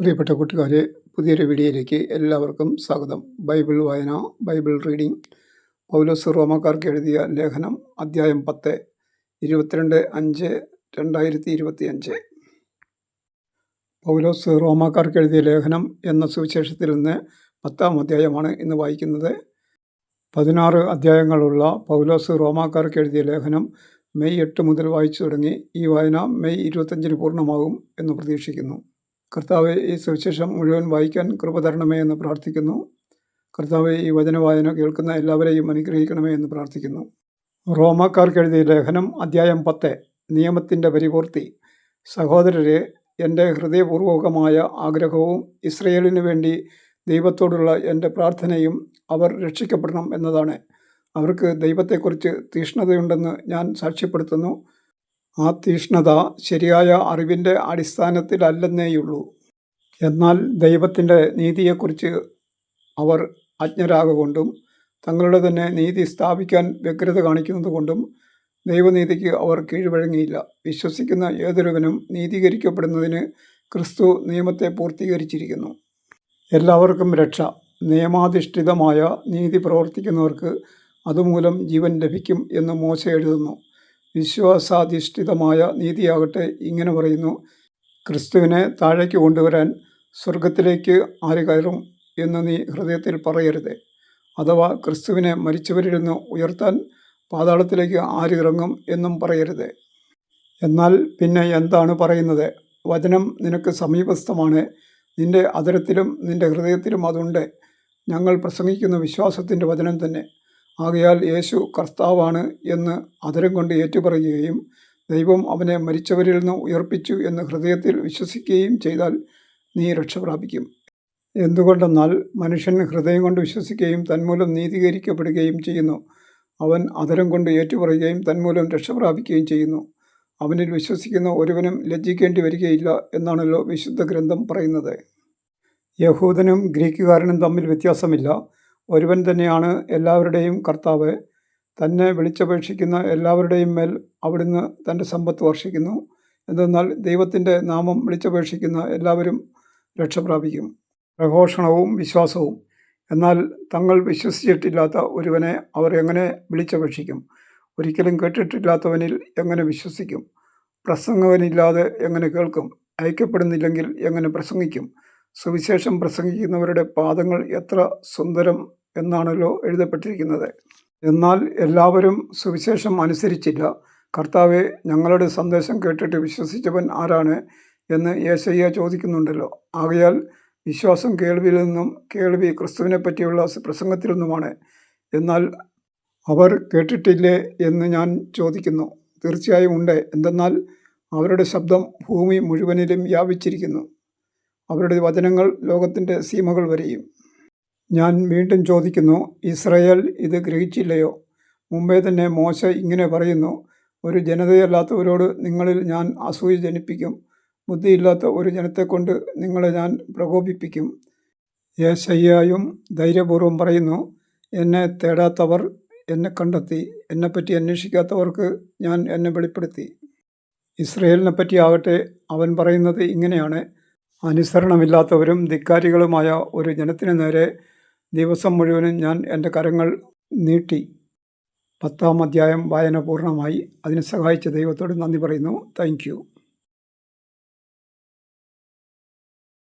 പ്രിയപ്പെട്ട കൂട്ടുകാരെ പുതിയൊരു വീഡിയോയിലേക്ക് എല്ലാവർക്കും സ്വാഗതം. ബൈബിൾ വായന ബൈബിൾ റീഡിംഗ് പൗലോസ് റോമാക്കാർക്ക് എഴുതിയ ലേഖനം അദ്ധ്യായം പത്ത് ഇരുപത്തിരണ്ട് അഞ്ച് രണ്ടായിരത്തി ഇരുപത്തി അഞ്ച് പൗലോസ് റോമാക്കാർക്ക് എഴുതിയ ലേഖനം എന്ന സുവിശേഷത്തിൽ നിന്ന് പത്താം അധ്യായമാണ് ഇന്ന് വായിക്കുന്നത്. പതിനാറ് അധ്യായങ്ങളുള്ള പൗലോസ് റോമാക്കാർക്ക് എഴുതിയ ലേഖനം മെയ് എട്ട് മുതൽ വായിച്ചു തുടങ്ങി. ഈ വായന മെയ് ഇരുപത്തഞ്ചിന് പൂർണമാകും എന്ന് പ്രതീക്ഷിക്കുന്നു. കർത്താവ് ഈ സുവിശേഷം മുഴുവൻ വായിക്കാൻ കൃപ തരണമേ എന്ന് പ്രാർത്ഥിക്കുന്നു. കർത്താവ് ഈ വചനവായന കേൾക്കുന്ന എല്ലാവരെയും അനുഗ്രഹിക്കണമേ എന്ന് പ്രാർത്ഥിക്കുന്നു. റോമാക്കാർക്ക് എഴുതിയ ലേഖനം അധ്യായം പത്ത് നിയമത്തിന്റെ പരിപൂർത്തി. സഹോദരരെ എന്റെ ഹൃദയപൂർവകമായ ആഗ്രഹവും ഇസ്രയേലിന് വേണ്ടി ദൈവത്തോടുള്ള എന്റെ പ്രാർത്ഥനയും അവർ രക്ഷിക്കപ്പെടണം എന്നതാണ്. അവർക്ക് ദൈവത്തെക്കുറിച്ച് തീഷ്ണതയുണ്ടെന്ന് ഞാൻ സാക്ഷ്യപ്പെടുത്തുന്നു. ആ തീഷ്ണത ശരിയായ അറിവിന്റെ അടിസ്ഥാനത്തിലല്ലെന്നേയുള്ളൂ. എന്നാൽ ദൈവത്തിന്റെ നീതിയെക്കുറിച്ച് അവർ അജ്ഞരാകൊണ്ടും തങ്ങളുടെ തന്നെ നീതി സ്ഥാപിക്കാൻ വ്യഗ്രത കാണിക്കുന്നത് കൊണ്ടും ദൈവനീതിക്ക് അവർ കീഴ്വഴങ്ങിയില്ല. വിശ്വസിക്കുന്ന ഏതൊരുവനും നീതീകരിക്കപ്പെടുന്നതിന് ക്രിസ്തു നിയമത്തെ പൂർത്തീകരിച്ചിരിക്കുന്നു. എല്ലാവർക്കും രക്ഷ. നിയമാധിഷ്ഠിതമായ നീതി പ്രവർത്തിക്കുന്നവർക്ക് അതുമൂലം ജീവൻ ലഭിക്കും എന്ന് മോശ എഴുതുന്നു. വിശ്വാസാധിഷ്ഠിതമായ നീതിയാകട്ടെ ഇങ്ങനെ പറയുന്നു. ക്രിസ്തുവിനെ താഴേക്ക് കൊണ്ടുവരാൻ സ്വർഗത്തിലേക്ക് ആര് കയറും എന്ന് നീ ഹൃദയത്തിൽ പറയരുത്. അഥവാ ക്രിസ്തുവിനെ മരിച്ചവരിൽ നിന്ന് ഉയർത്താൻ പാതാളത്തിലേക്ക് ആര് ഇറങ്ങും എന്നും പറയരുത്. എന്നാൽ പിന്നെ എന്താണ് പറയുന്നത്? വചനം നിനക്ക് സമീപസ്ഥമാണ്. നിന്റെ അതരത്തിലും നിന്റെ ഹൃദയത്തിലും അതുണ്ട്. ഞങ്ങൾ പ്രസംഗിക്കുന്ന വിശ്വാസത്തിന്റെ വചനം തന്നെ. ആകയാൽ യേശു കർത്താവാണ് എന്ന് അതരം കൊണ്ട് ഏറ്റുപറയുകയും ദൈവം അവനെ മരിച്ചവരിൽ നിന്ന് ഉയർപ്പിച്ചു എന്ന് ഹൃദയത്തിൽ വിശ്വസിക്കുകയും ചെയ്താൽ നീ രക്ഷ പ്രാപിക്കും. എന്തുകൊണ്ടെന്നാൽ മനുഷ്യൻ ഹൃദയം കൊണ്ട് വിശ്വസിക്കുകയും തന്മൂലം നീതീകരിക്കപ്പെടുകയും ചെയ്യുന്നു. അവൻ അതരം കൊണ്ട് ഏറ്റുപറയുകയും തന്മൂലം രക്ഷ പ്രാപിക്കുകയും ചെയ്യുന്നു. അവനിൽ വിശ്വസിക്കുന്ന ഒരുവനും ലജ്ജിക്കേണ്ടി വരികയില്ല എന്നാണല്ലോ വിശുദ്ധ ഗ്രന്ഥം പറയുന്നത്. യഹൂദനും ഗ്രീക്കുകാരനും തമ്മിൽ വ്യത്യാസമില്ല. ഒരുവൻ തന്നെയാണ് എല്ലാവരുടെയും കർത്താവ്. തന്നെ വിളിച്ചപേക്ഷിക്കുന്ന എല്ലാവരുടെയും മേൽ അവിടുന്ന് തന്റെ സമ്പത്ത് വർഷിക്കുന്നു. എന്തെന്നാൽ ദൈവത്തിന്റെ നാമം വിളിച്ചപേക്ഷിക്കുന്ന എല്ലാവരും രക്ഷപ്രാപിക്കും പ്രഘോഷണവും വിശ്വാസവും. എന്നാൽ തങ്ങൾ വിശ്വസിച്ചിട്ടില്ലാത്ത ഒരുവനെ അവർ എങ്ങനെ വിളിച്ചപേക്ഷിക്കും? ഒരിക്കലും കേട്ടിട്ടില്ലാത്തവനിൽ എങ്ങനെ വിശ്വസിക്കും? പ്രസംഗവനില്ലാതെ എങ്ങനെ കേൾക്കും? അയക്കപ്പെടുന്നില്ലെങ്കിൽ എങ്ങനെ പ്രസംഗിക്കും? സുവിശേഷം പ്രസംഗിക്കുന്നവരുടെ പാദങ്ങൾ എത്ര സുന്ദരം എന്നാണല്ലോ എഴുതപ്പെട്ടിരിക്കുന്നത്. എന്നാൽ എല്ലാവരും സുവിശേഷം അനുസരിച്ചില്ല. കർത്താവെ ഞങ്ങളുടെ സന്ദേശം കേട്ടിട്ട് വിശ്വസിച്ചവൻ ആരാണ് എന്ന് യേശയ്യ ചോദിക്കുന്നുണ്ടല്ലോ. ആകയാൽ വിശ്വാസം കേൾവിയിൽ നിന്നും കേൾവി ക്രിസ്തുവിനെ പറ്റിയുള്ള പ്രസംഗത്തിൽ നിന്നുമാണ്. എന്നാൽ അവർ കേട്ടിട്ടില്ലേ എന്ന് ഞാൻ ചോദിക്കുന്നു. തീർച്ചയായും ഉണ്ട്. എന്തെന്നാൽ അവരുടെ ശബ്ദം ഭൂമി മുഴുവനിലും വ്യാപിച്ചിരിക്കുന്നു. അവരുടെ വചനങ്ങൾ ലോകത്തിന്റെ സീമകൾ വരെയും. ഞാൻ വീണ്ടും ചോദിക്കുന്നു ഇസ്രയേൽ ഇത് ഗ്രഹിച്ചില്ലയോ? മുമ്പേ തന്നെ മോശ ഇങ്ങനെ പറയുന്നു ഒരു ജനതയല്ലാത്തവരോട് നിങ്ങളിൽ ഞാൻ അസൂയ ജനിപ്പിക്കും. ബുദ്ധിയില്ലാത്ത ഒരു ജനത്തെക്കൊണ്ട് നിങ്ങളെ ഞാൻ പ്രകോപിപ്പിക്കും. യേശയ്യായും ധൈര്യപൂർവം പറയുന്നു എന്നെ തേടാത്തവർ എന്നെ കണ്ടെത്തി. എന്നെപ്പറ്റി അന്വേഷിക്കാത്തവർക്ക് ഞാൻ എന്നെ വെളിപ്പെടുത്തി. ഇസ്രയേലിനെ പറ്റി അവൻ പറയുന്നത് ഇങ്ങനെയാണ്. അനുസരണമില്ലാത്തവരും ധിക്കാരികളുമായ ഒരു ജനത്തിനു നേരെ ദിവസം മുഴുവനും ഞാൻ എന്റെ കരങ്ങൾ നീട്ടി പത്താം അധ്യായം വായന പൂർണമായി. അതിനെ സഹായിച്ച ദൈവത്തോട് നന്ദി പറയുന്നു. താങ്ക്